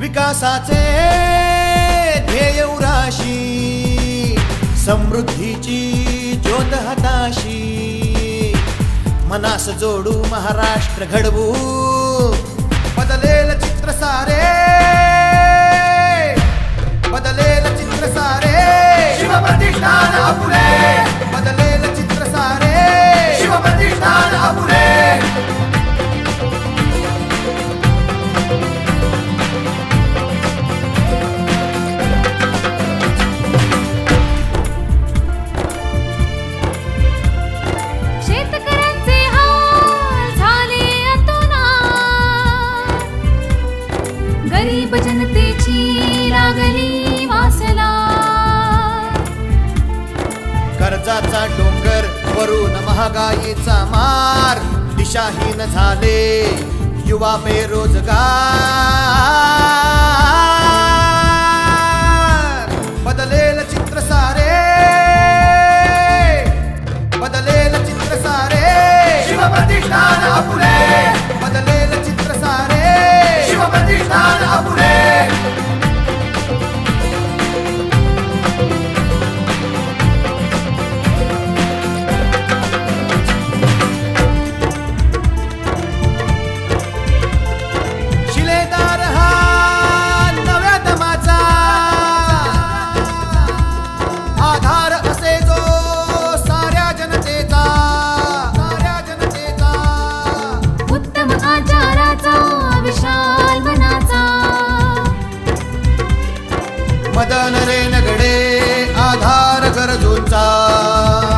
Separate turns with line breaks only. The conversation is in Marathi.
विकासाचे ध्येय उराशी समृद्धीची ज्योत हताशी. मनास जोडू महाराष्ट्र घडवू बदलेल चित्र सारे.
भजनतेची लागली वासला.
कर्जाचा डोंगर वरून महागाईचा मार दिशाहीन झाले युवा बेरोजगार. मदन रे नगडे आधार कर त्याला